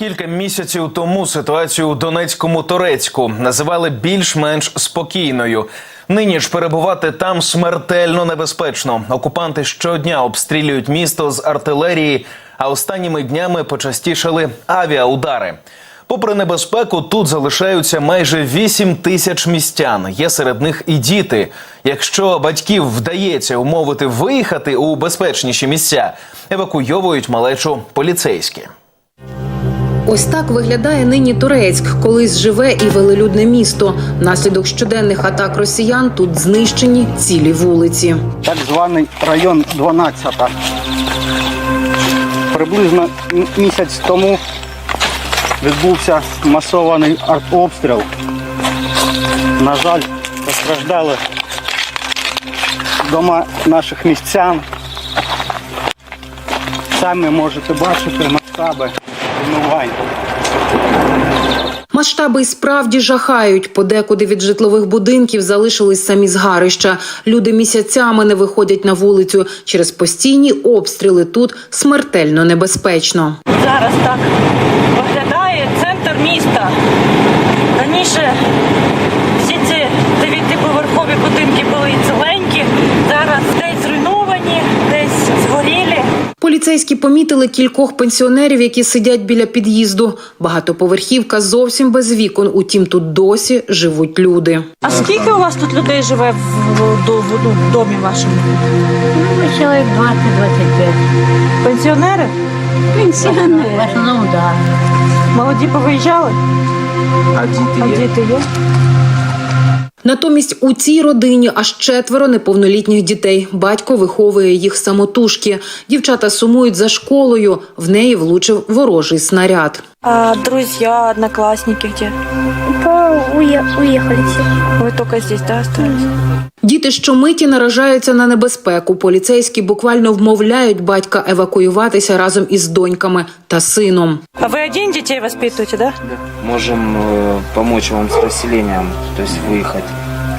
Кілька місяців тому ситуацію у Донецькому Торецьку називали більш-менш спокійною. Нині ж перебувати там смертельно небезпечно. Окупанти щодня обстрілюють місто з артилерії, а останніми днями почастішали авіаудари. Попри небезпеку, тут залишаються майже 8 тисяч містян. Є серед них і діти. Якщо батьків вдається умовити виїхати у безпечніші місця, евакуйовують малечу поліцейські. Ось так виглядає нині Турецьк, колись живе і велелюдне місто. Внаслідок щоденних атак росіян тут знищені цілі вулиці. так званий район 12. Приблизно місяць тому відбувся масований артобстріл. На жаль, постраждали дома наших містян. Самі можете бачити масштаби руйнувань. Масштаби й справді жахають. Подекуди від житлових будинків залишились самі згарища. Люди місяцями не виходять на вулицю. Через постійні обстріли тут смертельно небезпечно. Зараз так виглядає центр міста. Раніше Поліцейські помітили кількох пенсіонерів, які сидять біля під'їзду. Багатоповерхівка зовсім без вікон. Утім, тут досі живуть люди. А скільки у вас тут людей живе в, в, в- ну, в домі вашому? Ну, Чоловік 20-25. Пенсіонери? Пенсіонери. В основному, так. Молоді повиїжджали? А діти А діти є? Натомість у цій родині аж четверо неповнолітніх дітей. Батько виховує їх самотужки. Дівчата сумують за школою. В неї влучив ворожий снаряд. А друзья, одноклассники где? уехали все. Вы только здесь, да, остались? Діти щомиті наражаються на небезпеку. Поліцейські буквально вмовляють батька евакуюватися разом із доньками та сином. А вы один детей воспитываете, да? Можем э, помочь вам с расселением, то есть выехать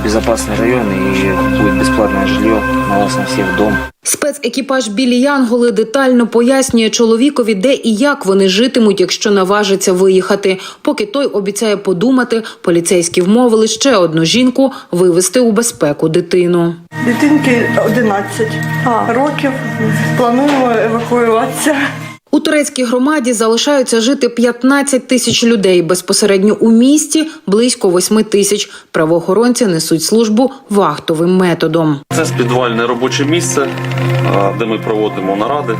в безопасный район и будет бесплатное жилье вас на всіх дом. Спецекіпаж білі Янголи детально пояснює чоловікові, де і як вони житимуть, якщо наважиться виїхати. Поки той обіцяє подумати, поліцейські вмовили ще одну жінку вивезти у безпеку дитину. Дитинки 11 років. Плануємо евакуюватися. У турецькій громаді залишаються жити 15 тисяч людей. Безпосередньо у місті близько 8 тисяч. Правоохоронці несуть службу вахтовим методом. Це спідвальне робоче місце, де ми проводимо наради,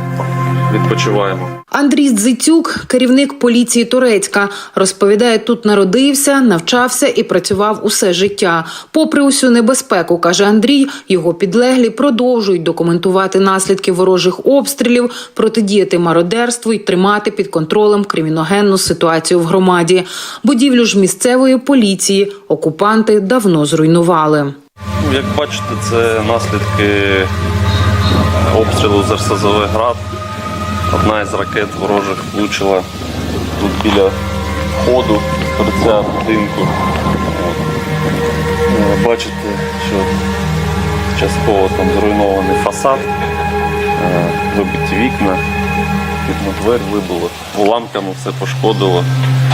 відпочиваємо. Андрій Дзитюк, керівник поліції Турецька, розповідає, тут народився, навчався і працював усе життя. Попри усю небезпеку, каже Андрій, його підлеглі продовжують документувати наслідки ворожих обстрілів, протидіяти мародерству і тримати під контролем криміногенну ситуацію в громаді. Будівлю ж місцевої поліції окупанти давно зруйнували. Ну, Як бачите, це наслідки е, обстрілу з РСЗВ «Град». Одна із ракет ворожих влучила тут біля входу торця будинку. Е, Бачите, що частково там зруйнований фасад, е, вибиті вікна, вікна двері вибило. Уламками все пошкодило.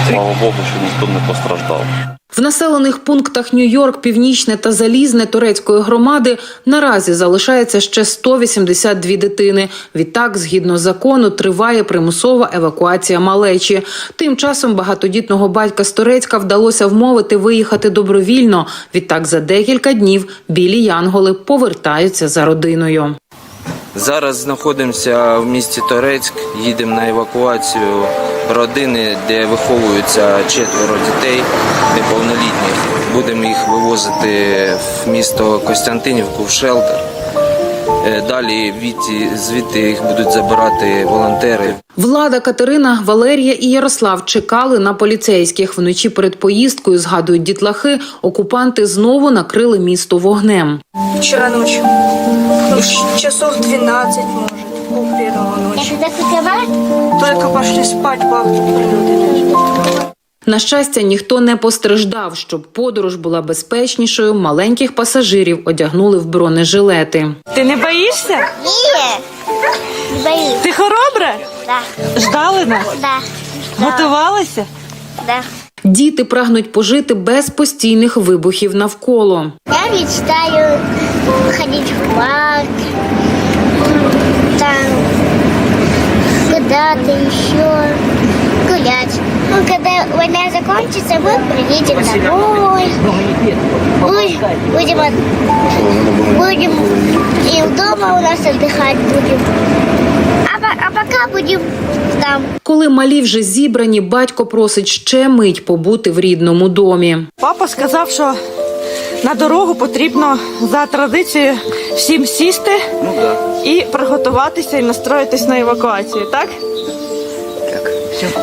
Слава Богу, що ніхто не постраждав. В населених пунктах Нью-Йорк, Північне та Залізне турецької громади наразі залишається ще 182 дитини. Відтак, згідно закону, триває примусова евакуація малечі. Тим часом багатодітного батька з Турецька вдалося вмовити виїхати добровільно. Відтак, за декілька днів білі янголи повертаються за родиною. Зараз знаходимося в місті Торецьк, їдемо на евакуацію родини, де виховуються четверо дітей неповнолітніх. Будемо їх вивозити в місто Костянтинівку в шелтер. Е, Далі звідти їх будуть забирати волонтери. Влада, Катерина, Валерія і Ярослав чекали на поліцейських. Вночі перед поїздкою, згадують дітлахи, окупанти знову накрили місто вогнем. Вчера ночью. Часов 12, может, пол первого ночи. Только пошли спать, бабушка прилюдили. На щастя, ніхто не постраждав. Щоб подорож була безпечнішою, маленьких пасажирів одягнули в бронежилети. Ти не боїшся? Ні, боюсь. Ти хоробра? Да, Ждали нас? да. Готувалися? Діти прагнуть пожити без постійних вибухів навколо. Я мечтаю ходить в парк, там куда-то еще гулять. Ну, когда война закончится, мы приедем домой. Будем, будем, от- будем и дома у нас отдыхать будем. А, а пока будем там. Коли малі вже зібрані, батько просить ще мить побути в рідному домі. Папа сказав, що на дорогу потрібно за традицією всім сісти і приготуватися і настроїтись на евакуацію, так?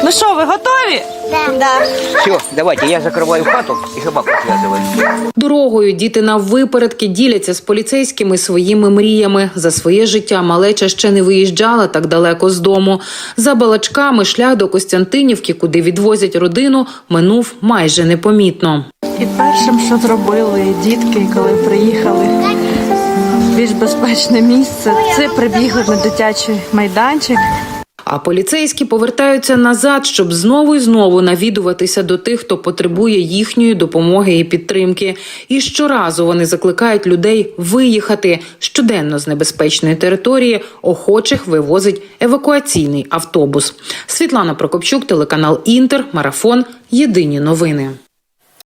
Ну що, ви готові? Да. Все, давайте, я закрываю хату и собаку связываю. Дорогою діти наввипередки діляться з поліцейськими своїми мріями. За своє життя малеча ще не виїжджала так далеко з дому. За балачками шлях до Костянтинівки, куди відвозять родину, минув майже непомітно. І першим, що зробили дітки, коли приїхали в більш безпечне місце, це прибігли на дитячий майданчик. А поліцейські повертаються назад, щоб знову і знову навідуватися до тих, хто потребує їхньої допомоги і підтримки. І щоразу вони закликають людей виїхати щоденно з небезпечної території. Охочих вивозить евакуаційний автобус. Світлана Прокопчук, телеканал Інтер, марафон. Єдині новини.